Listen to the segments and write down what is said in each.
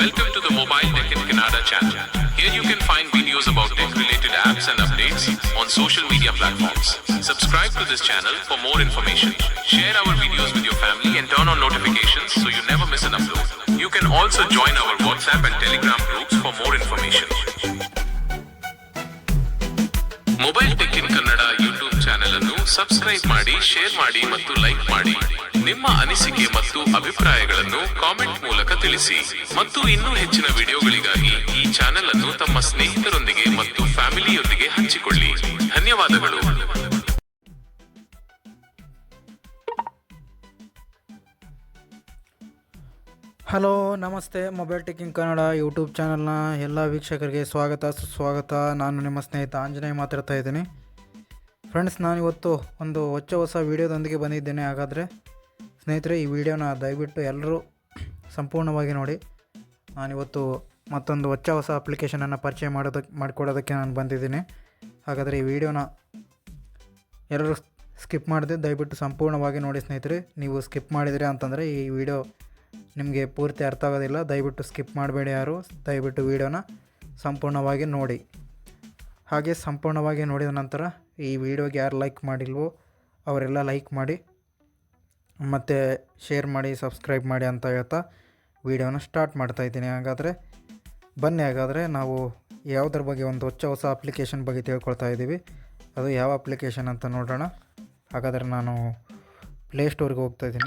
Welcome to the Mobile Tech in Canada channel. Here you can find videos about tech-related apps and updates on social media platforms. Subscribe to this channel for more information. Share our videos with your family and turn on notifications so you never miss an upload. You can also join our WhatsApp and Telegram groups for more information. Mobile tech in Kannada YouTube channel ಅನ್ನು subscribe ಮಾಡಿ share ಮಾಡಿ ಮತ್ತು like ಮಾಡಿ ನಿಮ್ಮ ಅನಿಸಿಕೆ ಮತ್ತು ಅಭಿಪ್ರಾಯಗಳನ್ನು comment ಮೂಲಕ ತಿಳಿಸಿ. ಮತ್ತು ಇನ್ನೂ ಹೆಚ್ಚಿನ ವಿಡಿಯೋಗಳಿಗಾಗಿ ಈ ಚಾನೆಲ್ ಅನ್ನು ತಮ್ಮ ಸ್ನೇಹಿತರೊಂದಿಗೆ ಮತ್ತು ಫ್ಯಾಮಿಲಿಯೊಂದಿಗೆ ಹಂಚಿಕೊಳ್ಳಿ. ಧನ್ಯವಾದಗಳು. ಹಲೋ, ನಮಸ್ತೆ. ಮೊಬೈಲ್ ಟೆಕಿಂಗ್ ಕನ್ನಡ ಯೂಟ್ಯೂಬ್ ಚಾನಲ್ನ ಎಲ್ಲ ವೀಕ್ಷಕರಿಗೆ ಸ್ವಾಗತ, ಸುಸ್ವಾಗತ. ನಾನು ನಿಮ್ಮ ಸ್ನೇಹಿತ ಆಂಜನೇಯ ಮಾತಾಡ್ತಾ ಇದ್ದೀನಿ. ಫ್ರೆಂಡ್ಸ್ ನಾನು ಇವತ್ತು ಒಂದು ಹೊಚ್ಚ ಹೊಸ ವೀಡಿಯೋದೊಂದಿಗೆ ಬಂದಿದ್ದೇನೆ. ಹಾಗಾದರೆ ಸ್ನೇಹಿತರೆ, ಈ ವಿಡಿಯೋನ ದಯವಿಟ್ಟು ಎಲ್ಲರೂ ಸಂಪೂರ್ಣವಾಗಿ ನೋಡಿ. ನಾನಿವತ್ತು ಮತ್ತೊಂದು ಹೊಚ್ಚ ಹೊಸ ಅಪ್ಲಿಕೇಶನನ್ನು ಪರಿಚಯ ಮಾಡೋದಕ್ಕೆ ಮಾಡಿಕೊಡೋದಕ್ಕೆ ನಾನು ಬಂದಿದ್ದೀನಿ. ಹಾಗಾದರೆ ಈ ವಿಡಿಯೋನ ಎಲ್ಲರೂ ಸ್ಕಿಪ್ ಮಾಡಿದೆ, ದಯವಿಟ್ಟು ಸಂಪೂರ್ಣವಾಗಿ ನೋಡಿ ಸ್ನೇಹಿತರೆ. ನೀವು ಸ್ಕಿಪ್ ಮಾಡಿದರೆ ಅಂತಂದರೆ ಈ ವಿಡಿಯೋ ನಿಮಗೆ ಪೂರ್ತಿ ಅರ್ಥ ಆಗೋದಿಲ್ಲ ದಯವಿಟ್ಟು ಸ್ಕಿಪ್ ಮಾಡಬೇಡಿ ಯಾರು. ದಯವಿಟ್ಟು ವಿಡಿಯೋನ ಸಂಪೂರ್ಣವಾಗಿ ನೋಡಿ. ಹಾಗೆ ಸಂಪೂರ್ಣವಾಗಿ ನೋಡಿದ ನಂತರ ಈ ವಿಡಿಯೋಗೆ ಯಾರು ಲೈಕ್ ಮಾಡಿಲ್ವೋ, ಅವರೆಲ್ಲ ಲೈಕ್ ಮಾಡಿ. ಮತ್ತು ಶೇರ್ ಮಾಡಿ ಸಬ್ಸ್ಕ್ರೈಬ್ ಮಾಡಿ ಅಂತ ಹೇಳ್ತಾ ವಿಡಿಯೋನ ಸ್ಟಾರ್ಟ್ ಮಾಡ್ತಾ ಇದ್ದೀನಿ. ಹಾಗಾದರೆ ಬನ್ನಿ ಹಾಗಾದರೆ ನಾವು ಯಾವುದ್ರ ಬಗ್ಗೆ ಒಂದು ಹೊಚ್ಚ ಹೊಸ ಅಪ್ಲಿಕೇಶನ್ ಬಗ್ಗೆ ತಿಳ್ಕೊಳ್ತಾ ಇದ್ದೀವಿ. ಅದು ಯಾವ ಅಪ್ಲಿಕೇಶನ್ ಅಂತ ನೋಡೋಣ. ಹಾಗಾದರೆ ನಾನು ಪ್ಲೇಸ್ಟೋರ್ಗೆ ಹೋಗ್ತಾ ಇದ್ದೀನಿ.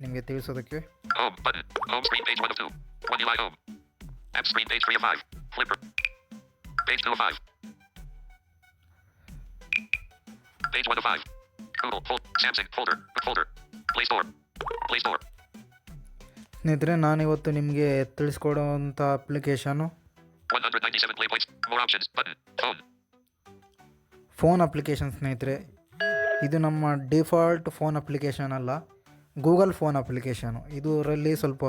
ನಿಮಗೆ ತಿಳಿಸೋದಕ್ಕೆ Page 105. Google. Fold. Samsung. Folder. Folder. Play Store. Play Store. ಸ್ನೇಹಿತರೆ ನಾನಿವತ್ತು ನಿಮಗೆ ತಿಳಿಸ್ಕೊಡುವಂಥ application 197 play points. More options. Button. Phone. Phone application ಸ್ನೇಹಿತರೆ ಇದು ನಮ್ಮ ಡಿಫಾಲ್ಟ್ ಫೋನ್ ಅಪ್ಲಿಕೇಶನ್ ಅಲ್ಲ ಗೂಗಲ್ ಫೋನ್ ಅಪ್ಲಿಕೇಶನು ಇದರಲ್ಲಿ ಸ್ವಲ್ಪ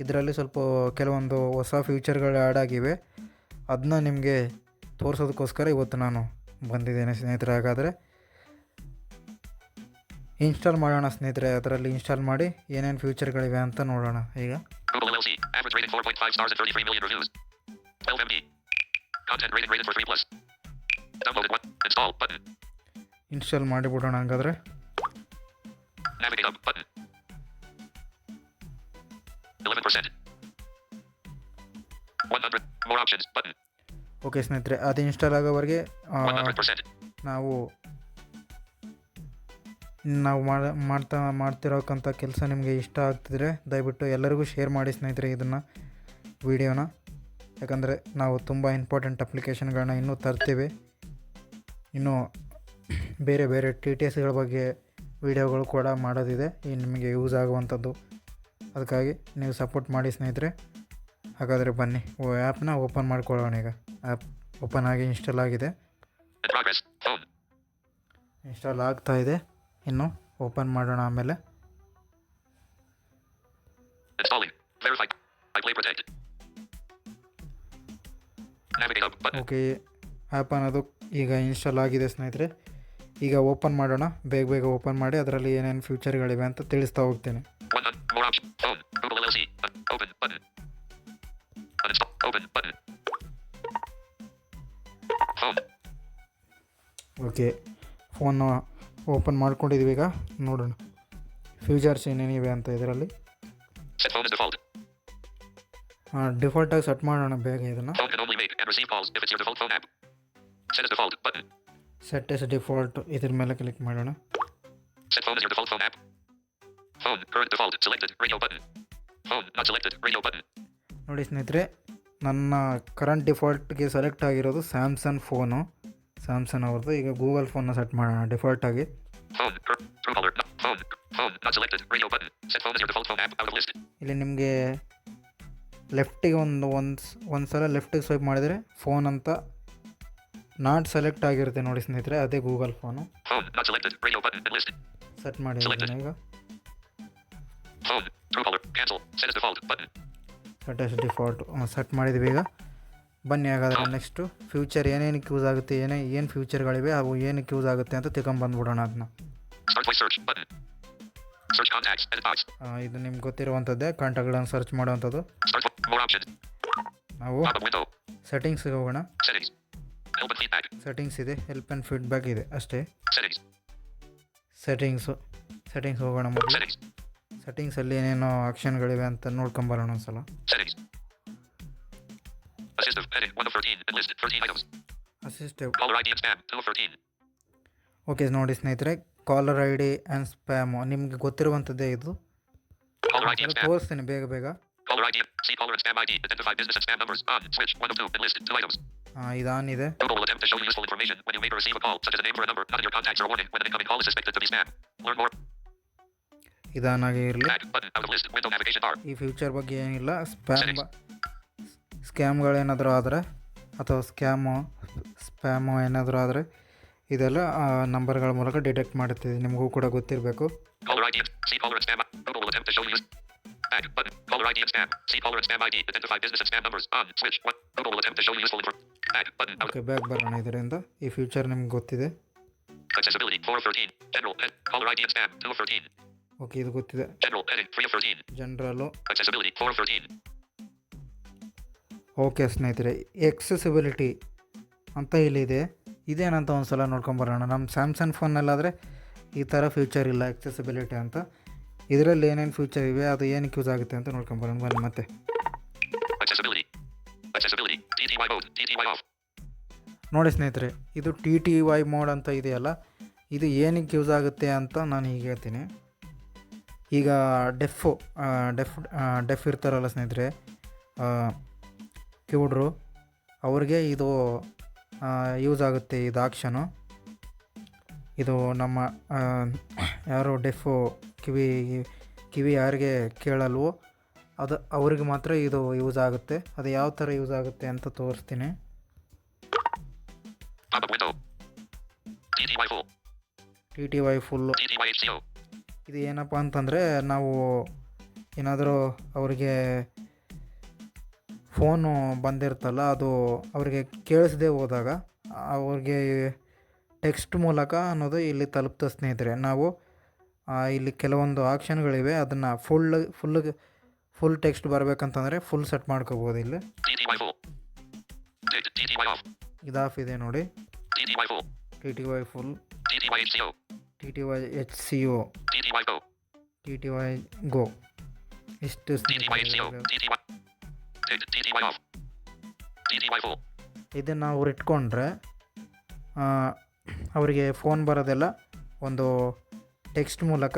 ಇದರಲ್ಲಿ ಸ್ವಲ್ಪ ಕೆಲವೊಂದು ಹೊಸ ಫ್ಯೂಚರ್ಗಳು ಆ್ಯಡ್ ಆಗಿವೆ ಅದನ್ನ ನಿಮಗೆ ತೋರಿಸೋದಕ್ಕೋಸ್ಕರ ಇವತ್ತು ನಾನು ಬಂದಿದ್ದೇನೆ ಸ್ನೇಹಿತರೆ ಹಾಗಾದರೆ ಇನ್ಸ್ಟಾಲ್ ಮಾಡೋಣ ಸ್ನೇಹಿತರೆ ಅದರಲ್ಲಿ ಇನ್ಸ್ಟಾಲ್ ಮಾಡಿ ಏನೇನು ಫ್ಯೂಚರ್ಗಳಿವೆ ಅಂತ ನೋಡೋಣ ಈಗ. ಇನ್ಸ್ಟಾಲ್ ಮಾಡಿಬಿಡೋಣ ಹಂಗಾದ್ರೆ. ಓಕೆ ಸ್ನೇಹಿತರೆ ಅದು ಇನ್ಸ್ಟಾಲ್ ಆಗೋವರೆಗೆ ನಾವು ನಾವು ಮಾಡ ಮಾಡ್ತಾ ಮಾಡ್ತಿರೋಕ್ಕಂಥ ಕೆಲಸ ನಿಮಗೆ ಇಷ್ಟ ಆಗ್ತಿದ್ರೆ ದಯವಿಟ್ಟು ಎಲ್ಲರಿಗೂ ಶೇರ್ ಮಾಡಿ ಸ್ನೇಹಿತರೆ ಇದನ್ನು ವಿಡಿಯೋನ. ಯಾಕಂದರೆ ನಾವು ತುಂಬ ಇಂಪಾರ್ಟೆಂಟ್ ಅಪ್ಲಿಕೇಶನ್ಗಳನ್ನ ಇನ್ನೂ ತರ್ತೀವಿ. ಇನ್ನೂ ಬೇರೆ ಬೇರೆ ಟಿ ಟಿ ಎಸ್ಗಳ ಬಗ್ಗೆ ವಿಡಿಯೋಗಳು ಕೂಡ ಮಾಡೋದಿದೆ. ಈ ನಿಮಗೆ ಯೂಸ್ ಆಗುವಂಥದ್ದು. ಅದಕ್ಕಾಗಿ ನೀವು ಸಪೋರ್ಟ್ ಮಾಡಿ ಸ್ನೇಹಿತರೆ. ಹಾಗಾದರೆ ಬನ್ನಿ ಓ ಆ್ಯಪ್ನ ಓಪನ್ ಮಾಡ್ಕೊಳ್ಳೋಣ ಈಗ. ಆ್ಯಪ್ ಓಪನ್ ಆಗಿ ಇನ್ಸ್ಟಾಲ್ ಆಗಿದೆ. ಇನ್ಸ್ಟಾಲ್ ಆಗ್ತಾ ಇದೆ. ಇನ್ನು ಓಪನ್ ಮಾಡೋಣ ಆಮೇಲೆ. ಓಕೆ ಆ್ಯಪ್ ಅನ್ನೋದು ಈಗ ಇನ್ಸ್ಟಾಲ್ ಆಗಿದೆ ಸ್ನೇಹಿತರೆ. ಈಗ ಓಪನ್ ಮಾಡೋಣ. ಬೇಗ ಬೇಗ ಓಪನ್ ಮಾಡಿ ಅದರಲ್ಲಿ ಏನೇನು ಫ್ಯೂಚರ್ಗಳಿವೆ ಅಂತ ತಿಳಿಸ್ತಾ ಹೋಗ್ತೇನೆ. ಓಕೆ ಫೋನ್ ಓಪನ್ ಮಾಡ್ಕೊಂಡಿದ್ವಿ ಈಗ. ನೋಡೋಣ. ಫ್ಯೂಚರ್ಸ್ ಏನೇನಿವೆ ಅಂತ ಇದರಲ್ಲಿ. ಹಾಂ ಡಿಫಾಲ್ಟ್ ಆಗಿ ಸೆಟ್ ಮಾಡೋಣ ಬೇಗ ಇದನ್ನು. ಸೆಟ್ ಎಸ್ ಡಿಫಾಲ್ಟ್ ಇದ್ರ ಮೇಲೆ ಕ್ಲಿಕ್ ಮಾಡೋಣ. ನೋಡಿ ಸ್ನೇಹಿತರೆ, ನನ್ನ ಕರೆಂಟ್ ಡಿಫಾಲ್ಟ್ಗೆ ಸೆಲೆಕ್ಟ್ ಆಗಿರೋದು ಸ್ಯಾಮ್ಸಂಗ್ ಫೋನು ಸ್ಯಾಮ್ಸಂಗ್ ಅವ್ರದ್ದು. ಈಗ ಗೂಗಲ್ ಫೋನ್ನ ಸೆಟ್ ಮಾಡೋಣ ಡಿಫಾಲ್ಟ್ ಆಗಿ. ಇಲ್ಲಿ ನಿಮಗೆ ಲೆಫ್ಟಿಗೆ ಒಂದು ಒಂದು ಒಂದು ಸಲ ಲೆಫ್ಟಿಗೆ ಸ್ವೈಪ್ ಮಾಡಿದರೆ ಫೋನ್ ಅಂತ ನಾಟ್ ಸೆಲೆಕ್ಟ್ ಆಗಿರುತ್ತೆ ನೋಡಿ ಸ್ನೇಹಿತರೆ ಅದೇ ಗೂಗಲ್ ಫೋನು ಸೆಟ್ ಮಾಡಿ ಈಗ. ಸೆಟ್ ಡಿಫಾಲ್ಟ್ ಸೆಟ್ ಮಾಡಿದ್ವಿ ಈಗ. ಬನ್ನಿ ಹಾಗಾದರೆ ನೆಕ್ಸ್ಟು ಫ್ಯೂಚರ್ ಏನೇನಕ್ಕೆ ಯೂಸ್ ಆಗುತ್ತೆ ಏನೇ ಏನು ಫ್ಯೂಚರ್ಗಳಿವೆ ಅವು ಏನಕ್ಕೆ ಯೂಸ್ ಆಗುತ್ತೆ ಅಂತ ತಿಳ್ಕೊಂಬಂದ್ಬಿಡೋಣ ಅದನ್ನ. ಇದು ನಿಮ್ಗೆ ಗೊತ್ತಿರುವಂಥದ್ದೇ ಕಾಂಟ್ಯಾಕ್ಟ್ಗಳನ್ನು ಸರ್ಚ್ ಮಾಡುವಂಥದ್ದು. ನಾವು ಸೆಟ್ಟಿಂಗ್ಸ್ಗೆ ಹೋಗೋಣ. ಸೆಟ್ಟಿಂಗ್ಸ್ ಇದೆ ಹೆಲ್ಪ್ ಆ್ಯಂಡ್ ಫೀಡ್ಬ್ಯಾಕ್ ಇದೆ ಅಷ್ಟೇ. ಸೆಟ್ಟಿಂಗ್ಸು ಸೆಟ್ಟಿಂಗ್ಸ್ ಹೋಗೋಣ ಮೊದಲು. ಸೆಟ್ಟಿಂಗ್ಸಲ್ಲಿ ಏನೇನೋ ಆಪ್ಷನ್ಗಳಿವೆ ಅಂತ ನೋಡ್ಕೊಂಬರೋಣ ಒಂದ್ಸಲ. Settings. of Edit. 1 of 13. Enlist. 13 items. Assistive. Caller ID and spam. 2 of 13. Okay ನೋಡಿ ಸ್ನೇಹಿತರೆ caller I D and spam ನಿಮಗೆ ಗೊತ್ತಿರುವಂಥದ್ದೇ ಇದು Caller ID and spam. ತೋರಿಸ್ತೀನಿ ಬೇಗ ಬೇಗ Caller ID. See caller and spam ID. Identify business and spam numbers. On. Switch. 1 of 2. Enlist. 2 items. ಇದಾನ್ ಇದೆ Google will attempt to show you useful information when you make or receive a call, such as a name or a number, not in your contacts or a warning when an incoming call is suspected to be spam. Learn ಇರಲಿ list. ಈ future ಬಗ್ಗೆ ಏನಿಲ್ಲ spam ಸ್ಕ್ಯಾಮ್ಗಳೇನಾದರೂ ಆದರೆ ಅಥವಾ scam ಸ್ಪ್ಯಾಮು ಏನಾದರೂ ಆದರೆ ಇದೆಲ್ಲ ನಂಬರ್ಗಳ ಮೂಲಕ ಡಿಟೆಕ್ಟ್ ಮಾಡುತ್ತಿದೆ ನಿಮಗೂ ಕೂಡ ಗೊತ್ತಿರಬೇಕು. ಕೌರಾಡಿ ದೀಪಾಗುಳ ಇದರಿಂದ ಈ ಫ್ಯೂಚರ್ ನಿಮ್ಗೆ ಗೊತ್ತಿದೆ. ಓಕೆ ಇದು ಗೊತ್ತಿದೆ. ಎಲ್ ಓಕೆ ಸ್ನೇಹಿತರೆ ಎಕ್ಸೆಸಿಬಿಲಿಟಿ ಅಂತ ಇಲ್ಲಿದೆ ಇದೇನಂತ ಒಂದು ಸಲ ನೋಡ್ಕೊಂಬರೋಣ. ನಮ್ಮ ಸ್ಯಾಮ್ಸಂಗ್ ಫೋನಲ್ಲಾದರೆ ಈ ಥರ ಫ್ಯೂಚರ್ ಇಲ್ಲ ಎಕ್ಸೆಸಿಬಿಲಿಟಿ ಅಂತ. ಇದರಲ್ಲಿ ಏನೇನು ಫ್ಯೂಚರ್ ಇವೆ ಅದು ಏನಕ್ಕೆ ಯೂಸ್ ಆಗುತ್ತೆ ಅಂತ ನೋಡ್ಕೊಂಬರೋಣ. ಬನ್ನಿ ಮತ್ತೆ. ನೋಡಿ ಸ್ನೇಹಿತರೆ ಇದು ಟಿ ಟಿ ವೈ ಮೋಡ್ ಅಂತ ಇದೆಯಲ್ಲ ಇದು ಏನಕ್ಕೆ ಯೂಸ್ ಆಗುತ್ತೆ ಅಂತ ನಾನು ಈಗ ಹೇಳ್ತೀನಿ. ಈಗ ಡೆಫು ಡೆಫ್ ಡೆಫ್ ಇರ್ತಾರಲ್ಲ ಸ್ನೇಹಿತರೆ ಕಿವುಡ್ರು ಅವ್ರಿಗೆ ಇದು ಯೂಸ್ ಆಗುತ್ತೆ ಇದು ಆಕ್ಷನು. ಇದು ನಮ್ಮ ಯಾರು ಡೆಫು ಕಿವಿ ಕಿವಿ ಯಾರಿಗೆ ಕೇಳಲ್ವೋ, ಅದು, ಅವ್ರಿಗೆ ಮಾತ್ರ ಇದು ಯೂಸ್ ಆಗುತ್ತೆ. ಅದು ಯಾವ ಥರ ಯೂಸ್ ಆಗುತ್ತೆ ಅಂತ ತೋರಿಸ್ತೀನಿ. ಟಿ ಟಿ ವೈ ಫುಲ್ಲು ಇದು ಏನಪ್ಪ ಅಂತಂದರೆ ನಾವು ಏನಾದರೂ ಅವರಿಗೆ ಫೋನು ಬಂದಿರ್ತಲ್ಲ, ಅದು ಅವರಿಗೆ ಕೇಳಿಸದೆ ಹೋದಾಗ ಅವ್ರಿಗೆ ಟೆಕ್ಸ್ಟ್ ಮೂಲಕ ಅನ್ನೋದು ಇಲ್ಲಿ ತಲುಪ್ತ ಸ್ನೇಹಿತರೆ. ನಾವು ಇಲ್ಲಿ ಕೆಲವೊಂದು ಆಪ್ಷನ್ಗಳಿವೆ, ಅದನ್ನು ಫುಲ್ ಫುಲ್ ಫುಲ್ ಟೆಕ್ಸ್ಟ್ ಬರಬೇಕಂತಂದರೆ ಫುಲ್ ಸೆಟ್ ಮಾಡ್ಕೋಬೋದು ಇಲ್ಲಿ. ಇದು ಆಫ್ ಇದೆ ನೋಡಿ. T T Y full T T Y H C DTY T T Y go ಇಷ್ಟು ಇದನ್ನು ಅವ್ರು ಇಟ್ಕೊಂಡ್ರೆ ಅವರಿಗೆ ಫೋನ್ ಬರೋದೆಲ್ಲ ಒಂದು ಟೆಕ್ಸ್ಟ್ ಮೂಲಕ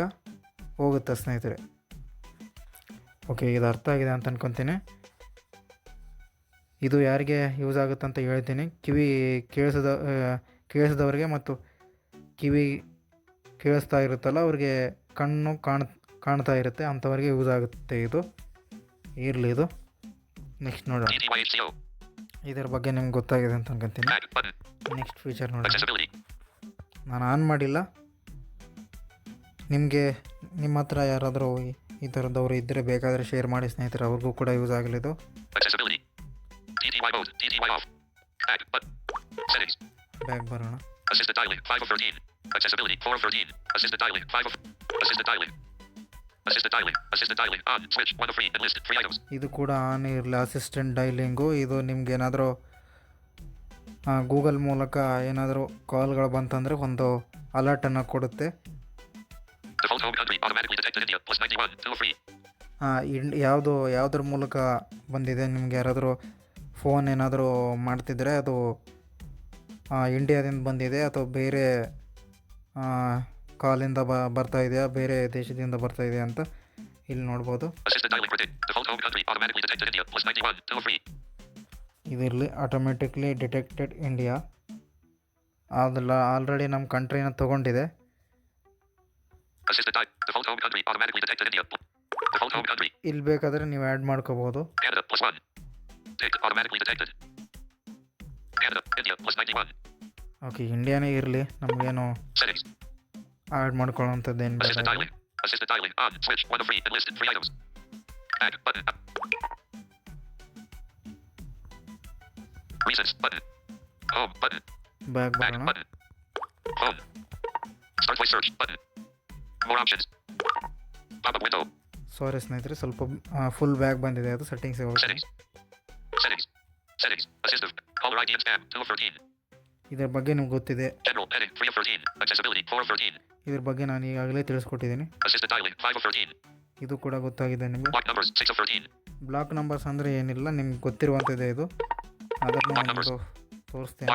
ಹೋಗುತ್ತೆ ಸ್ನೇಹಿತರೆ. ಓಕೆ ಇದು ಅರ್ಥ ಆಗಿದೆ ಅಂತ ಅನ್ಕೊತೀನಿ. ಇದು ಯಾರಿಗೆ ಯೂಸ್ ಆಗುತ್ತೆ ಅಂತ ಹೇಳ್ತೀನಿ. ಕಿವಿ ಕೇಳಿಸದ ಕೇಳಿಸಿದವ್ರಿಗೆ ಮತ್ತು ಕಿವಿ ಕೇಳಿಸ್ತಾ ಇರುತ್ತಲ್ಲ, ಅವ್ರಿಗೆ ಕಣ್ಣು ಕಾಣ್, ಕಾಣ್ತಾ ಇರುತ್ತೆ, ಅಂಥವ್ರಿಗೆ ಯೂಸ್ ಆಗುತ್ತೆ ಇದು. ಇರಲಿ ಇದು. ನೆಕ್ಸ್ಟ್ ನೋಡೋಣ. ಇದರ ಬಗ್ಗೆ ನಿಮ್ಗೆ ಗೊತ್ತಾಗಿದೆ ಅಂತ ಅನ್ಕೊಂತೀನಿ. ನೆಕ್ಸ್ಟ್ ಫೀಚರ್ ನೋಡಿ ನಾನು ಆನ್ ಮಾಡಿಲ್ಲ. ನಿಮಗೆ ನಿಮ್ಮ ಹತ್ರ ಯಾರಾದರೂ ಈ- ಥರದವರು ಇದ್ದರೆ ಬೇಕಾದರೆ ಶೇರ್ ಮಾಡಿ ಸ್ನೇಹಿತರೆ, ಅವ್ರಿಗೂ ಕೂಡ ಯೂಸ್ ಆಗಲಿದ್ದು. ಬ್ಯಾಗ್ ಬರೋಣ. ಇದು ಕೂಡ ಆನ್ ಇರಲಿ. ಅಸಿಸ್ಟೆಂಟ್ ಡೈಲಿಂಗು ಇದು ನಿಮ್ಗೆ ಏನಾದರೂ ಗೂಗಲ್ ಮೂಲಕ ಏನಾದರೂ ಕಾಲ್ಗಳು ಬಂತಂದರೆ ಒಂದು ಅಲರ್ಟನ್ನು ಕೊಡುತ್ತೆ. Default home country. Automatically detected India. Plus 91. 2 of 3. ಇಂಡ್ ಯಾವುದು ಯಾವುದ್ರ ಮೂಲಕ ಬಂದಿದೆ? ನಿಮ್ಗೆ ಯಾರಾದರೂ ಫೋನ್ ಏನಾದರೂ ಮಾಡ್ತಿದ್ರೆ ಅದು ಇಂಡಿಯಾದಿಂದ ಬಂದಿದೆ. ಅಥವಾ ಬೇರೆ ಕಾಲಿಂದ ಬರ್ತಾ ಇದೆಯಾ? ಬೇರೆ ದೇಶದಿಂದ ಬರ್ತಾ ಇದೆಯಾ ಅಂತ ಇಲ್ಲಿ ನೋಡ್ಬೋದು. ಇದಿರಲಿ ಆಟೋಮೆಟಿಕ್ಲಿ ಡಿಟೆಕ್ಟೆಡ್ ಇಂಡಿಯಾ ಅದಲ್ಲ ಆಲ್ರೆಡಿ ನಮ್ಮ ಕಂಟ್ರಿನ ತಗೊಂಡಿದೆ. ಇಲ್ಲಿ ಬೇಕಾದರೆ ನೀವು ಆ್ಯಡ್ ಮಾಡ್ಕೋಬೋದು. ಓಕೆ ಇಂಡಿಯಾನೇ ಇರಲಿ, ನಮಗೇನು Settings. ಆ್ಯಡ್ ಮಾಡ್ಕೊಳ್ಳೋವಂಥದ್ದೇನು Assisted ಬೇಡ dialing. Assisted dialing. On. Switch. 1 of 3. Enlist. 3 items. Back button. Recents button. Home button. Back Back ಬರೋಣ button. Home. Start voice search button. More options. Pop up window. Sorry ಸ್ನೇಹಿತರೆ ಸ್ವಲ್ಪ full bag ಬಂದಿದೆ ಅದು ಸೆಟ್ಟಿಂಗ್ಸಿಗೆ ಹೋಗಿ Settings. Settings. Settings. Assistive. Caller ID and ಇದರ ಬಗ್ಗೆ ನಿಮ್ಗೆ ಗೊತ್ತಿದೆ. ಇದ್ರ ಬಗ್ಗೆ ನಾನು ಈಗಾಗಲೇ ತಿಳಿಸ್ಕೊಟ್ಟಿದ್ದೀನಿ. ಇದು ಕೂಡ ಗೊತ್ತಾಗಿದೆ ನಿಮಗೆ. ಬ್ಲಾಕ್ ನಂಬರ್ಸ್ ಅಂದ್ರೆ ಏನಿಲ್ಲ ನಿಮ್ಗೆ ಗೊತ್ತಿರುವಂತಿದೆ ಇದು. ಅದನ್ನ ತೋರಿಸ್ತೇನೆ.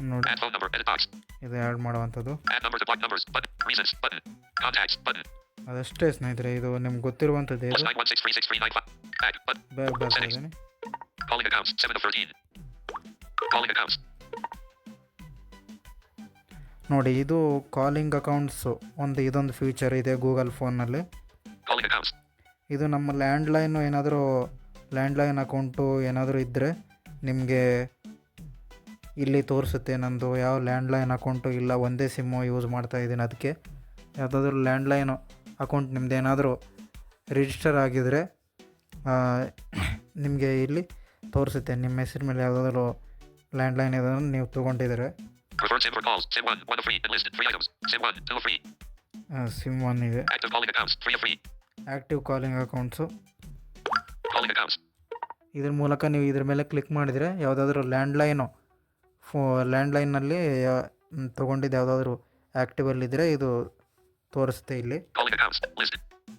ನೋಡಿ. ಇದು ಆ್ಯಡ್ ಮಾಡುವಂಥದ್ದು. ಅದಷ್ಟೇ ಸ್ನೇಹಿತರೆ ಇದು ನಿಮ್ಗೆ ಗೊತ್ತಿರುವಂಥದ್ದು ಇದು 91636395. Back. Button. ಬ್ಯಾಗ್ ಬರ್ತಾ ಇದ್ದೀನಿ Calling accounts. 7 of 13. Calling accounts. ನೋಡಿ ಇದು ಕಾಲಿಂಗ್ ಅಕೌಂಟ್ಸು ಒಂದು ಇದೊಂದು ಫ್ಯೂಚರ್ ಇದೆ ಗೂಗಲ್ ಫೋನ್ನಲ್ಲಿ Calling ಇದು ನಮ್ಮ ಲ್ಯಾಂಡ್ಲೈನು ಏನಾದರೂ ಲ್ಯಾಂಡ್ಲೈನ್ ಅಕೌಂಟು ಏನಾದರೂ ಇದ್ದರೆ ನಿಮಗೆ ಇಲ್ಲಿ ತೋರಿಸುತ್ತೆ ನಂದು ಯಾವ ಲ್ಯಾಂಡ್ಲೈನ್ ಅಕೌಂಟು ಇಲ್ಲ ಒಂದೇ ಸಿಮ್ಮು ಯೂಸ್ ಮಾಡ್ತಾ ಇದ್ದೀನಿ ಅದಕ್ಕೆ ಯಾವುದಾದ್ರೂ ಲ್ಯಾಂಡ್ಲೈನು ಅಕೌಂಟ್ ನಿಮ್ದು ಏನಾದರೂ ರಿಜಿಸ್ಟರ್ ಆಗಿದರೆ ನಿಮಗೆ ಇಲ್ಲಿ ತೋರಿಸುತ್ತೆ ನಿಮ್ಮ ಹೆಸರು ಮೇಲೆ ಯಾವುದಾದ್ರೂ ಲ್ಯಾಂಡ್ಲೈನ್ ಇದನ್ನು ನೀವು ತೊಗೊಂಡಿದ್ದೀರ Preferred SIM for calls. SIM 1. 1 of 3. Enlisted. 3 items. SIM 1. 2 of 3. SIM one ಇದೆ Active calling accounts. 3 of 3. Active calling accounts. ಇದ್ರ ಮೂಲಕ ನೀವು ಇದ್ರ ಮೇಲೆ ಕ್ಲಿಕ್ ಮಾಡಿದರೆ ಯಾವುದಾದ್ರೂ ಲ್ಯಾಂಡ್ಲೈನು ಫೋ ಲ್ಯಾಂಡ್ಲೈನಲ್ಲಿ ತೊಗೊಂಡಿದ್ದು ಯಾವುದಾದ್ರೂ ಆ್ಯಕ್ಟಿವಲ್ಲಿದ್ದರೆ ಇದು ತೋರಿಸುತ್ತೆ ಇಲ್ಲಿ.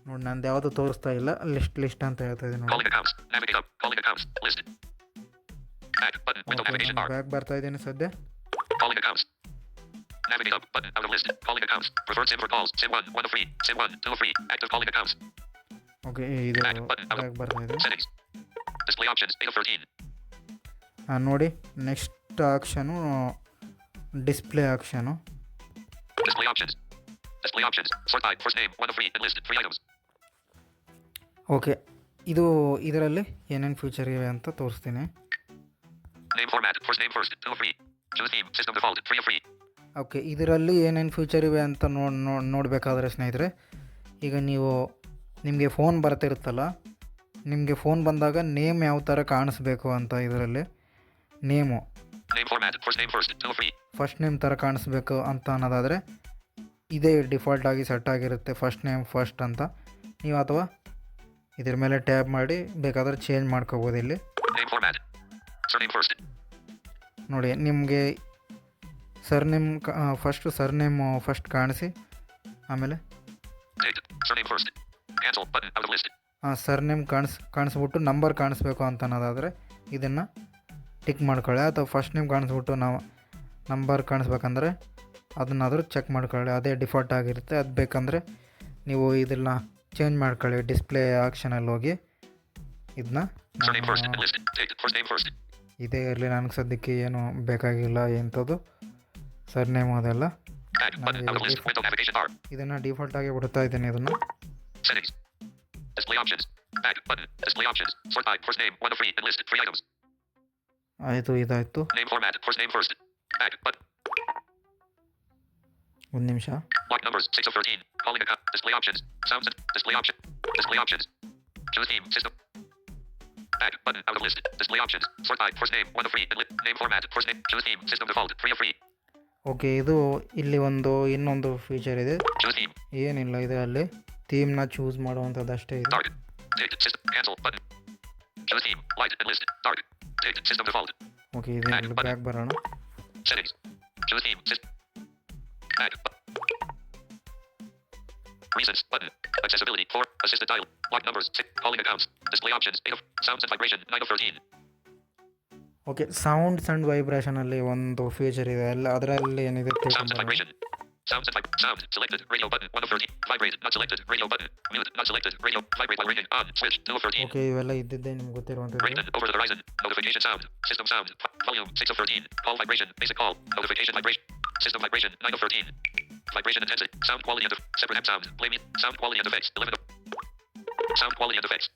ನೋಡಿ ನಂದು ಯಾವುದು ತೋರಿಸ್ತಾ ಇಲ್ಲ ಲಿಸ್ಟ್ ಲಿಸ್ಟ್ ಅಂತ ಹೇಳ್ತಾ ಇದೆ ನೋಡಿ. ಬ್ಯಾಕ್ ಬರ್ತಾ ಇದ್ದೀನಿ ಸದ್ಯ. Navigate up. Button. Out of list. Calling accounts. Preferred SIM for calls. SIM 1. 1 of 3. SIM 1. 2 of 3. Active calling accounts. Okay ಇದು ಬ್ಯಾಕ್ ಬರ್ತಾ ಇದೆ Settings. Display options. 8 of 13. ಹಾಂ ನೋಡಿ next action display action options. Display options. Sort by first name. One of 3. Enlisted. 3 items. Okay ಇದು ಇದರಲ್ಲಿ ಏನೇನು feature ಇವೆ ಅಂತ ತೋರಿಸ್ತೀನಿ Name format. First name first. Two of three. Choose theme. System default. Three of 3. Okay ಇದರಲ್ಲಿ ಏನೇನು future ಇವೆ ಅಂತ ನೋಡಿ ನೋಡಿ ನೋಡಬೇಕಾದ್ರೆ ಸ್ನೇಹಿತರೆ ಈಗ ನೀವು ನಿಮಗೆ ಫೋನ್ ಬರ್ತಿರುತ್ತಲ್ಲ ನಿಮಗೆ ಫೋನ್ ಬಂದಾಗ ನೇಮ್ ಯಾವ ಥರ ಕಾಣಿಸ್ಬೇಕು ಅಂತ ಇದರಲ್ಲಿ name Name format. First name first. 2 of 3. First name ಥರ ಕಾಣಿಸ್ಬೇಕು ಅಂತ ಅನ್ನೋದಾದರೆ ಇದೇ ಡಿಫಾಲ್ಟಾಗಿ ಸೆಟ್ ಆಗಿರುತ್ತೆ ಫಸ್ಟ್ ನೇಮ್ ಫಸ್ಟ್ ಅಂತ. ನೀವು ಅಥವಾ ಇದ್ರ ಮೇಲೆ ಟ್ಯಾಬ್ ಮಾಡಿ ಬೇಕಾದರೆ ಚೇಂಜ್ ಮಾಡ್ಕೋಬೋದು ಇಲ್ಲಿ. ನೋಡಿ ನಿಮಗೆ sir surname first surname first ಕಾಣಿಸಿ. ಆಮೇಲೆ ಹಾಂ. ಸರ್ನೇಮ್ ಕಾಣಿಸ್ ಕಾಣಿಸ್ಬಿಟ್ಟು ನಂಬರ್ ಕಾಣಿಸ್ಬೇಕು ಅಂತ ಅನ್ನೋದಾದರೆ ಇದನ್ನು ಟಿಕ್ ಮಾಡ್ಕೊಳ್ಳಿ. ಅಥವಾ ಫಸ್ಟ್ ನೇಮ್ ಕಾಣಿಸ್ಬಿಟ್ಟು ನಾವು ನಂಬರ್ ಕಾಣಿಸ್ಬೇಕಂದ್ರೆ ಅದನ್ನಾದರೂ ಚೆಕ್ ಮಾಡ್ಕೊಳ್ಳಿ. ಅದೇ ಡಿಫಾಲ್ಟ್ ಆಗಿರುತ್ತೆ. ಅದು ಬೇಕಂದರೆ ನೀವು ಇದನ್ನ ಚೇಂಜ್ ಮಾಡ್ಕೊಳ್ಳಿ. ಡಿಸ್ಪ್ಲೇ ಆಕ್ಷನಲ್ಲಿ ಹೋಗಿ ಇದನ್ನ. ಇದೇ ಇರಲಿ. ನನಗೆ ಸದ್ಯಕ್ಕೆ ಏನು ಬೇಕಾಗಿಲ್ಲ ಎಂಥದ್ದು ಸರ್ನೇಮ್ ಅದೆಲ್ಲ. Window navigation bar. ಇದನ್ನು ಡಿಫಾಲ್ಟ್ ಆಗಿ ಬಿಡ್ತಾ ಇದ್ದೀನಿ ಇದನ್ನು. ಆಯಿತು Display ಒಂದು ನಿಮಿಷ Block numbers. 6 of 13. Calling account. Display options. Sounds. and- Display option. Display options. Choose theme. System. Back. Button. Out of list. Display options. Sort by first name. 1 of 3. Enli- name format. First name. Choose theme. System default. 3 of 3. Okay ಇದು ಇಲ್ಲಿ ಒಂದು ಇನ್ನೊಂದು feature ಇದೆ Choose theme. ಏನಿಲ್ಲ ಇದರಲ್ಲಿ ಥೀಮ್ನ choose ಮಾಡುವಂಥದ್ದು ಅಷ್ಟೇ ಇದೆ Dark. Date. System. Cancel. Button. Choose theme. Light. Enlist. Dark. Date. System default. Okay ಇದೇನಿಲ್ಲ back ಬರೋಣ Settings. Choose theme. System. Back. Bu- Reasons. Button. Accessibility. 4. Assisted dial. Block numbers. 6. Calling accounts. Display options. 8 of. Sounds and vibration. 9 of 13. Okay sounds and ವೈಬ್ರೇಷನಲ್ಲಿ ಒಂದು feature ಇದೆ ಅಲ್ಲ ಅದರಲ್ಲಿ ಏನಿದೆ Sounds and ತಿಳ್ಕೊಂಬರೋಣ. vibration. Sounds and vib- sound selected. Radio button. One of thirteen. Vibrate. Not selected. Radio button. Mute. Not selected. Radio. Vibrate while ringing. On. Switch. Two of thirteen. Okay ಇವೆಲ್ಲ ಇದ್ದಿದ್ದೇ ನಿಮ್ಗೆ ಗೊತ್ತಿರುವಂಥದ್ದು Ringtone. Over the horizon. Notification sound. System sound. Volume. Six of thirteen. Call vibration. Basic call. Notification vibration. System vibration. Nine of thirteen. Vibration intensity. Sound quality and eff- separate app sound. Play me. Sound quality and effects. Eliminate. Sound quality and effects.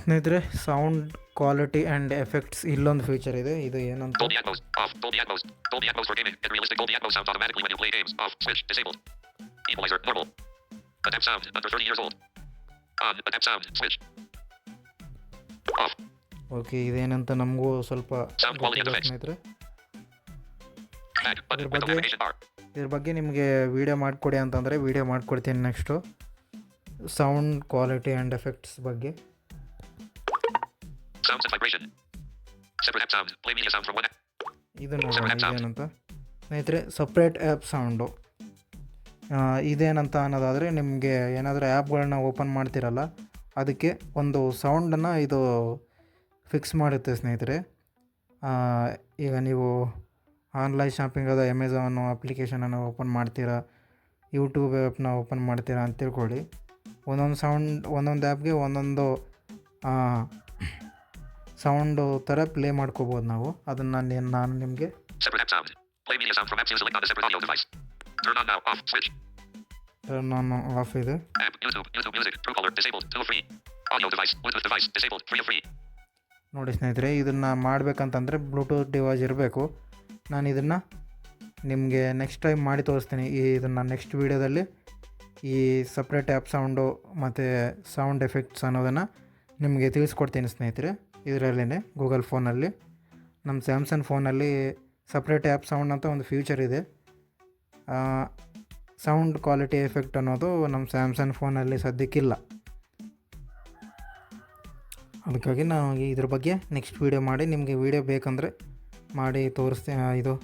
ಸ್ನೇಹಿತರೆ sound quality and effects ಇಲ್ಲೊಂದು feature ಇದೆ ಇದು ಏನಂತ Dolby Atmos. Off. Dolby Atmos. Dolby Atmos for gaming. Get realistic Dolby Atmos sounds automatically when you play games. Off. Switch. Disabled. Equalizer. Normal. Adapt sound. Under 30 years old. On. Adapt sound. Switch. Off. Okay ಇದೇನಂತ ನಮಗೂ ಸ್ವಲ್ಪ Sound quality ಗೊತ್ತಿಲ್ಲ and effects. ಸ್ನೇಹಿತರೆ With ಬಗ್ಗೆ-. ಇದ್ರ ಬಗ್ಗೆ ನಿಮಗೆ video ಮಾಡಿಕೊಡಿ ಅಂತಂದರೆ ವೀಡಿಯೋ ಮಾಡಿಕೊಡ್ತೀನಿ next sound quality and effects ಬಗ್ಗೆ. ಇದು ನೋಡೋಣ ಇದೇನಂತ. ಸ್ನೇಹಿತರೆ ಸಪ್ರೇಟ್ ಆ್ಯಪ್ ಸೌಂಡು ಇದೇನಂತ ಅನ್ನೋದಾದರೆ ನಿಮಗೆ ಏನಾದರೂ ಆ್ಯಪ್ಗಳನ್ನ ಓಪನ್ ಮಾಡ್ತಿರಲ್ಲ ಅದಕ್ಕೆ ಒಂದು ಸೌಂಡನ್ನು ಇದು ಫಿಕ್ಸ್ ಮಾಡುತ್ತೆ ಸ್ನೇಹಿತರೆ. ಈಗ ನೀವು ಆನ್ಲೈನ್ ಶಾಪಿಂಗ್ ಅದ ಅಮೆಝಾನ್ ಅಪ್ಲಿಕೇಶನನ್ನು ಓಪನ್ ಮಾಡ್ತೀರಾ ಯೂಟ್ಯೂಬ್ ಆ್ಯಪ್ನ ಓಪನ್ ಮಾಡ್ತೀರಾ ಅಂತ ತಿಳ್ಕೊಳ್ಳಿ. ಒಂದೊಂದು ಸೌಂಡ್ ಒಂದೊಂದು ಆ್ಯಪ್ಗೆ ಒಂದೊಂದು ಸೌಂಡು ಥರ ಪ್ಲೇ ಮಾಡ್ಕೋಬೋದು ನಾವು. ಅದನ್ನು ನಾನು ನಾನು ನಿಮಗೆ ಟರ್ನ್ ಆಫ್ ಇದೆ. ನೋಡಿ ಸ್ನೇಹಿತರೆ ಇದನ್ನು ಮಾಡಬೇಕಂತಂದ್ರೆ ಬ್ಲೂಟೂತ್ ಡಿವೈಸ್ ಇರಬೇಕು. ನಾನು ಇದನ್ನು ನಿಮಗೆ ನೆಕ್ಸ್ಟ್ ಟೈಮ್ ಮಾಡಿ ತೋರಿಸ್ತೀನಿ ಈ ಇದನ್ನು ನೆಕ್ಸ್ಟ್ ವೀಡಿಯೋದಲ್ಲಿ ಈ ಸಪ್ರೇಟ್ ಆ್ಯಪ್ ಸೌಂಡು ಮತ್ತು ಸೌಂಡ್ ಎಫೆಕ್ಟ್ಸ್ ಅನ್ನೋದನ್ನು ನಿಮಗೆ ತಿಳಿಸ್ಕೊಡ್ತೀನಿ ಸ್ನೇಹಿತರೆ. ಇದರಲ್ಲೇ ಗೂಗಲ್ ಫೋನಲ್ಲಿ ನಮ್ಮ ಸ್ಯಾಮ್ಸಂಗ್ ಫೋನಲ್ಲಿ ಸಪ್ರೇಟ್ ಆ್ಯಪ್ ಸೌಂಡ್ ಅಂತ ಒಂದು ಫ್ಯೂಚರ್ ಇದೆ. ಸೌಂಡ್ ಕ್ವಾಲಿಟಿ ಎಫೆಕ್ಟ್ ಅನ್ನೋದು ನಮ್ಮ ಸ್ಯಾಮ್ಸಂಗ್ ಫೋನಲ್ಲಿ ಸದ್ಯಕ್ಕಿಲ್ಲ. ಅದಕ್ಕಾಗಿ ನಾವು ಇದ್ರ ಬಗ್ಗೆ ನೆಕ್ಸ್ಟ್ ವೀಡಿಯೋ ಮಾಡಿ ನಿಮಗೆ ವೀಡಿಯೋ ಬೇಕಂದರೆ ಮಾಡಿ ತೋರಿಸ್ತೇನೆ ಇದು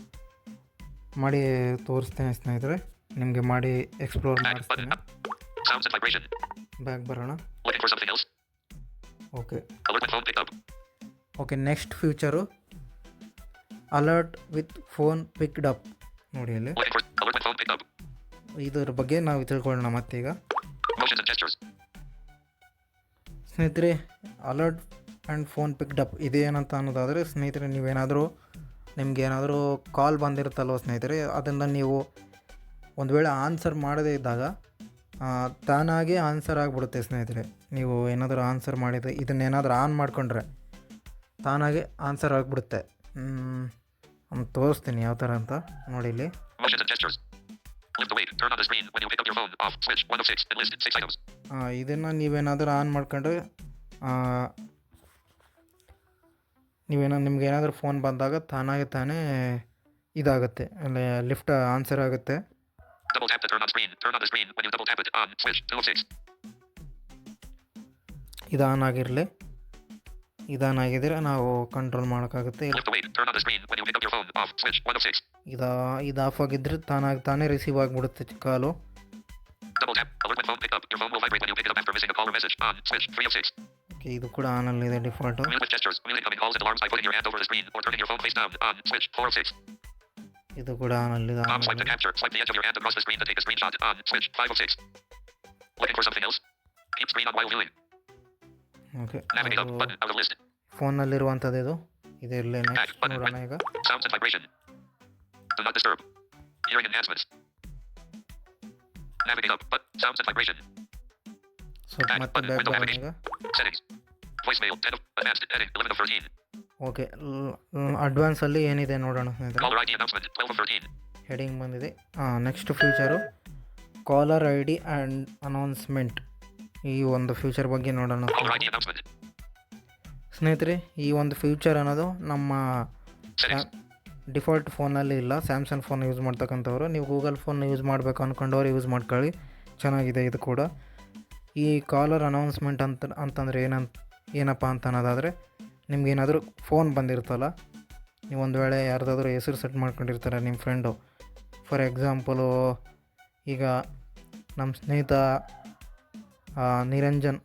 ಮಾಡಿ ತೋರಿಸ್ತೇನೆ ಸ್ನೇಹಿತರೆ. ನಿಮಗೆ ಮಾಡಿ ಎಕ್ಸ್ಪ್ಲೋರ್. ಮಾಡಿಸ್ತೇನೆ. ಬ್ಯಾಕ್ ಬರೋಣ. Something else. Okay. Okay next future alert with phone picked up ನೋಡಿ ಅಲ್ಲಿ. ಇದ್ರ ಬಗ್ಗೆ ನಾವು ತಿಳ್ಕೊಳ್ಳೋಣ ಮತ್ತೀಗ. ಸ್ನೇಹಿತರೆ alert and phone picked up ಇದೇನಂತ ಅನ್ನೋದಾದರೆ ಸ್ನೇಹಿತರೆ ನೀವೇನಾದರೂ ನಿಮ್ಗೆ ಏನಾದರೂ ಕಾಲ್ ಬಂದಿರುತ್ತಲ್ವ ಸ್ನೇಹಿತರೆ ಅದನ್ನು ನೀವು ಒಂದು ವೇಳೆ ಆನ್ಸರ್ ಮಾಡದೇ ಇದ್ದಾಗ ತಾನಾಗೆ ಆನ್ಸರ್ ಆಗಿಬಿಡುತ್ತೆ ಸ್ನೇಹಿತರೆ. ನೀವು ಏನಾದರೂ ಆನ್ಸರ್ ಮಾಡಿದರೆ ಇದನ್ನೇನಾದರೂ ಆನ್ ಮಾಡಿಕೊಂಡ್ರೆ ತಾನಾಗೆ ಆನ್ಸರ್ ಆಗಿಬಿಡುತ್ತೆ. ನಾನು ತೋರಿಸ್ತೀನಿ ಯಾವ ಥರ ಅಂತ ನೋಡಿ ಇಲ್ಲಿ. ಇದನ್ನು ನೀವೇನಾದರೂ ಆನ್ ಮಾಡ್ಕೊಂಡ್ರೆ ನೀವೇನೋ ನಿಮ್ಗೆ ಏನಾದರೂ ಫೋನ್ ಬಂದಾಗ ತಾನಾಗಿ ತಾನೇ ಇದಾಗುತ್ತೆ ಅಲ್ಲಿ ಲಿಫ್ಟ್ ಆನ್ಸರ್ ಆಗುತ್ತೆ. ಇದು ಆನ್ ಆಗಿರಲಿ. ಇದಾನ್ ಆಗಿದ್ರೆ ನಾವು ಕಂಟ್ರೋಲ್ ಮಾಡೋಕ್ಕಾಗುತ್ತೆ. ಇದು ಇದು ಆಫ್ ಆಗಿದ್ರೆ ತಾನಾಗಿ ತಾನೇ ರಿಸೀವ್ ಆಗಿಬಿಡುತ್ತೆ ಕಾಲು. Double tap. ఓకే ఇది కూడా ఆన్ అని లేదా డిఫాల్ట్ ఇది కూడా ఆన్ అని లేదా ಓಕೆ ಫೋನ್ನಲ್ಲಿರುವಂಥದ್ದು ಇದು ಇದೆ ಇರಲಿ ನೋಡೋಣ ಈಗ ಸ್ವಲ್ಪ ಮತ್ತೆ ಬ್ಯಾಕ್ ಈಗ ಓಕೆ ಅಡ್ವಾನ್ಸಲ್ಲಿ ಏನಿದೆ ನೋಡೋಣ ಸ್ನೇಹಿತರೆ Caller ID announcement. 12 of 13. Heading ಬಂದಿದೆ next future caller I D and announcement ಈ ಒಂದು ಫ್ಯೂಚರ್ ಬಗ್ಗೆ ನೋಡೋಣ. ಸ್ನೇಹಿತರೆ ಈ ಒಂದು ಫ್ಯೂಚರ್ ಅನ್ನೋದು ನಮ್ಮ. ಡಿಫಾಲ್ಟ್ ಫೋನಲ್ಲಿ ಇಲ್ಲ ಸ್ಯಾಮ್ಸಂಗ್ ಫೋನ್ ಯೂಸ್ ಮಾಡ್ತಕ್ಕಂಥವ್ರು ನೀವು ಗೂಗಲ್ ಫೋನ್ ಯೂಸ್ ಮಾಡಬೇಕು ಅಂದ್ಕೊಂಡವ್ರು ಯೂಸ್ ಮಾಡ್ಕೊಳ್ಳಿ ಚೆನ್ನಾಗಿದೆ ಇದು ಕೂಡ ಈ ಕಾಲರ್ ಅನೌನ್ಸ್ಮೆಂಟ್ ಅಂತ ಅಂತಂದರೆ ಏನಂತ ಏನಪ್ಪ ಅಂತ ಅನ್ನೋದಾದರೆ, ನಿಮ್ಗೇನಾದರೂ ಫೋನ್ ಬಂದಿರ್ತಲ್ಲ ನೀವು ಒಂದು ವೇಳೆ ಯಾರ್ದಾದ್ರೂ ಹೆಸರು ಸೆಟ್ ಮಾಡ್ಕೊಂಡಿರ್ತಾರೆ ನಿಮ್ಮ ಫ್ರೆಂಡು. ಫಾರ್ ಎಕ್ಸಾಂಪಲು, ಈಗ ನಮ್ಮ ಸ್ನೇಹಿತ ನಿರಂಜನ್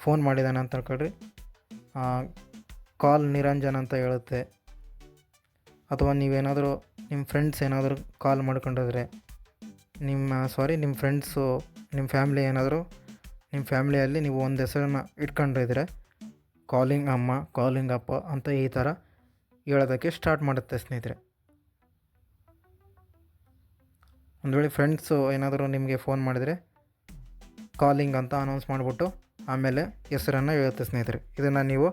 ಫೋನ್ ಮಾಡಿದ್ದಾನೆ ಅಂತ ತಿಳ್ಕೊಳ್ರಿ ಕಾಲ್ ನಿರಂಜನ್ ಅಂತ ಹೇಳುತ್ತೆ. ಅಥವಾ ನೀವೇನಾದರೂ ನಿಮ್ಮ ಫ್ರೆಂಡ್ಸ್ ಏನಾದರೂ ಕಾಲ್ ಮಾಡ್ಕೊಂಡಿದ್ರೆ, ನಿಮ್ಮ, ಸಾರಿ, ನಿಮ್ಮ ಫ್ರೆಂಡ್ಸು, ನಿಮ್ಮ ಫ್ಯಾಮ್ಲಿ ಏನಾದರೂ ನಿಮ್ಮ ಫ್ಯಾಮಿಲಿಯಲ್ಲಿ ನೀವು ಒಂದು ಹೆಸರನ್ನ ಇಟ್ಕೊಂಡಿದ್ರೆ ಕಾಲಿಂಗ್ ಅಮ್ಮ ಕಾಲಿಂಗ್ ಅಪ್ಪ ಅಂತ ಈ ಥರ ಹೇಳೋದಕ್ಕೆ ಸ್ಟಾರ್ಟ್ ಮಾಡುತ್ತೆ ಸ್ನೇಹಿತರೆ. ಒಂದು ವೇಳೆ ಫ್ರೆಂಡ್ಸು ಏನಾದರೂ ನಿಮಗೆ ಫೋನ್ ಮಾಡಿದರೆ ಕಾಲಿಂಗ್ ಅಂತ ಅನೌನ್ಸ್ ಮಾಡಿಬಿಟ್ಟು ಆಮೇಲೆ ಹೆಸರನ್ನು ಹೇಳುತ್ತೆ ಸ್ನೇಹಿತರೆ. ಇದನ್ನು ನೀವು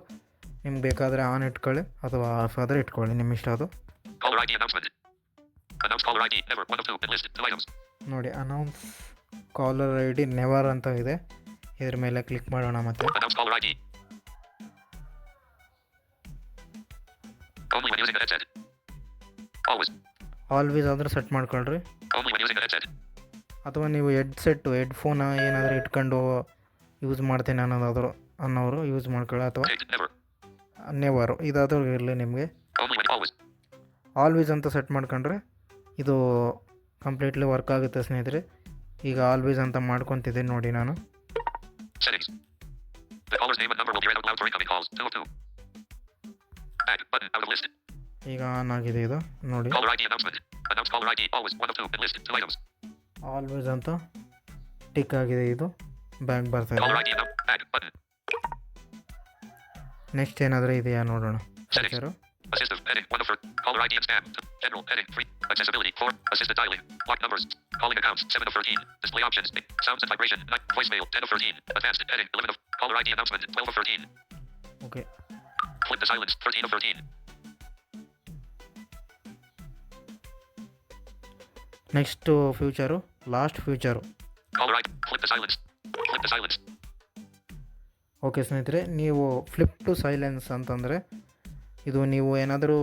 ನಿಮ್ಗೆ ಬೇಕಾದರೆ ಆನ್ ಇಟ್ಕೊಳ್ಳಿ ಅಥವಾ ಆಫ್ ಆದರೆ ಇಟ್ಕೊಳ್ಳಿ ನಿಮ್ಮ ಇಷ್ಟ ಅದು. ನೋಡಿ announce caller I D never ಅಂತ ಇದೆ. ಇದ್ರ ಮೇಲೆ ಕ್ಲಿಕ್ ಮಾಡೋಣ ಮತ್ತೆ. ಆಲ್ವೇಸ್ ಆದ್ರೆ ಸೆಟ್ ಮಾಡ್ಕೊಳ್ರಿ. ಅಥವಾ ನೀವು ಹೆಡ್ಸೆಟ್ಟು ಹೆಡ್ಫೋನ ಏನಾದರೂ ಇಟ್ಕೊಂಡು ಯೂಸ್ ಮಾಡ್ತೇನೆ ಅನ್ನೋದಾದ್ರು ಅನ್ನೋರು ಯೂಸ್ ಮಾಡ್ಕೊಳ್ಳಿ ಅಥವಾ. ನೆವರು ಇದಾದರೂ ಇರಲಿ ನಿಮಗೆ. ಆಲ್ವೇಸ್ ಅಂತ ಸೆಟ್ ಮಾಡ್ಕೊಂಡ್ರೆ ಇದು ಕಂಪ್ಲೀಟ್ಲಿ ವರ್ಕ್ ಆಗುತ್ತೆ ಸ್ನೇಹಿತರೆ. ಈಗ ಆಲ್ವೇಸ್ ಅಂತ ಮಾಡ್ಕೊತಿದ್ದೀನಿ ನೋಡಿ ನಾನು. ಸರಿ The caller's name and ಈಗ ಆನ್ ಆಗಿದೆ ಇದು. ನೋಡಿ. Caller ID announcement announce caller always ಅಂತ ಟಿಕ್ ಆಗಿದೆ ಇದು. ಬ್ಯಾಂಕ್ ಬರ್ತಾ ನೆಕ್ಸ್ಟ್ ಏನಾದರೂ ಇದೆಯಾ ನೋಡೋಣ. ಸರಿ Assistive. Heading. 1 of 4. Caller ID and spam. General. Heading. 3. Accessibility. 4. Assisted dialing. Lock numbers. Calling accounts. 7 of 13. Display options. Sounds and vibration. 9. Voicemail. 10 of 13. Advanced. Heading. 11 of. Caller ID announcement. 12 of 13. Okay Flip the silence. 13 of 13. Next future last future Caller ID. Flip the silence. Flip the silence. Okay ಸ್ನೇಹಿತರೆ ನೀವು flip to silence ಅಂತಂದರೆ ಇದು ನೀವು ಏನಾದರೂ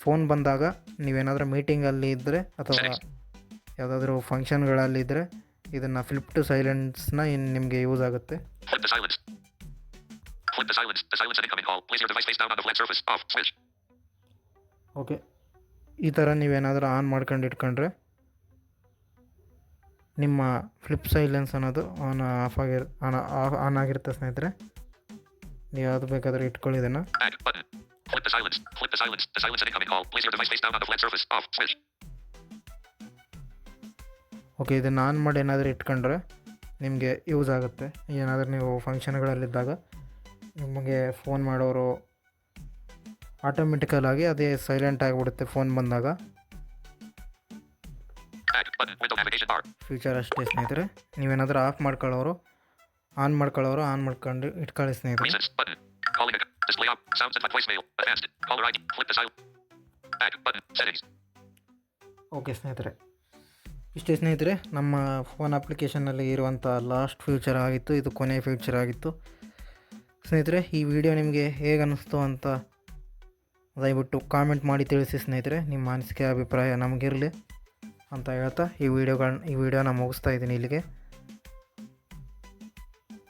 phone ಬಂದಾಗ ನೀವೇನಾದರೂ ಮೀಟಿಂಗಲ್ಲಿ ಇದ್ದರೆ ಅಥವಾ. ಯಾವುದಾದ್ರೂ ಫಂಕ್ಷನ್ಗಳಲ್ಲಿ ಇದ್ದರೆ ಇದನ್ನು ಫ್ಲಿಪ್ ಟು ಸೈಲೆನ್ಸ್ನ ಇನ್ನು ನಿಮಗೆ ಯೂಸ್ ಆಗುತ್ತೆ. ಓಕೆ ಈ ಥರ ನೀವೇನಾದರೂ ಆನ್ ಮಾಡ್ಕೊಂಡು ಇಟ್ಕೊಂಡ್ರೆ ನಿಮ್ಮ ಫ್ಲಿಪ್ ಸೈಲೆನ್ಸ್ ಅನ್ನೋದು ಆನ್ ಆಫ್ ಆಗಿರ್ ಆನ್ ಆನ್ ಆಗಿರುತ್ತೆ ಸ್ನೇಹಿತರೆ ನೀವು ಯಾವುದು ಬೇಕಾದರೂ ಇಟ್ಕೊಳ್ಳಿ ಇದನ್ನು Back. Button. Flip the silence. Flip the silence. The silence incoming call. Place your device face down on the flat surface. Off. Switch. Okay ಇದನ್ನು ಆನ್ ಮಾಡಿ ಏನಾದರೂ ಇಟ್ಕೊಂಡ್ರೆ ನಿಮಗೆ ಯೂಸ್ ಆಗುತ್ತೆ ಏನಾದರೂ ನೀವು ಫಂಕ್ಷನ್ಗಳಲ್ಲಿದ್ದಾಗ ನಿಮಗೆ ಫೋನ್ ಮಾಡೋರು ಆಟೋಮೆಟಿಕಲಾಗಿ ಅದೇ ಸೈಲೆಂಟ್ ಆಗಿಬಿಡುತ್ತೆ ಫೋನ್ ಬಂದಾಗ ಫ್ಯೂಚರ್ ಅಷ್ಟೇ ಸ್ನೇಹಿತರೆ ನೀವೇನಾದರೂ ಆಫ್ ಮಾಡ್ಕೊಳ್ಳೋರು ಆನ್ ಮಾಡ್ಕೊಳ್ಳೋರು ಆನ್ ಮಾಡ್ಕೊಂಡು ಇಟ್ಕೊಳ್ಳಿ ಸ್ನೇಹಿತರೆ display up. Sounds voicemail. Advanced. Caller ID. Flip the. Back. Button. Settings. Okay ಸ್ನೇಹಿತರೆ ಇಷ್ಟೇ ಸ್ನೇಹಿತರೆ, ನಮ್ಮ ಫೋನ್ ಅಪ್ಲಿಕೇಶನ್ನಲ್ಲಿ ಇರುವಂಥ ಲಾಸ್ಟ್ ಫ್ಯೂಚರ್ ಆಗಿತ್ತು, ಇದು ಕೊನೆಯ ಫ್ಯೂಚರ್ ಆಗಿತ್ತು ಸ್ನೇಹಿತರೆ, ಈ ವಿಡಿಯೋ ನಿಮಗೆ ಹೇಗೆ ಅನ್ನಿಸ್ತು ಅಂತ ದಯವಿಟ್ಟು ಕಾಮೆಂಟ್ ಮಾಡಿ ತಿಳಿಸಿ ಸ್ನೇಹಿತರೆ ನಿಮ್ಮ ಅನಿಸಿಕೆ ಅಭಿಪ್ರಾಯ ನಮಗಿರಲಿ ಅಂತ ಹೇಳ್ತಾ ಈ ವಿಡಿಯೋಗಳನ್ನ ಈ ವಿಡಿಯೋನ ಮುಗಿಸ್ತಾ ಇದ್ದೀನಿ ಇಲ್ಲಿಗೆ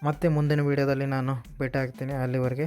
ಮತ್ತೆ ಮುಂದಿನ ವಿಡಿಯೋದಲ್ಲಿ ನಾನು ಭೇಟಿ ಆಗ್ತೀನಿ ಅಲ್ಲಿವರೆಗೆ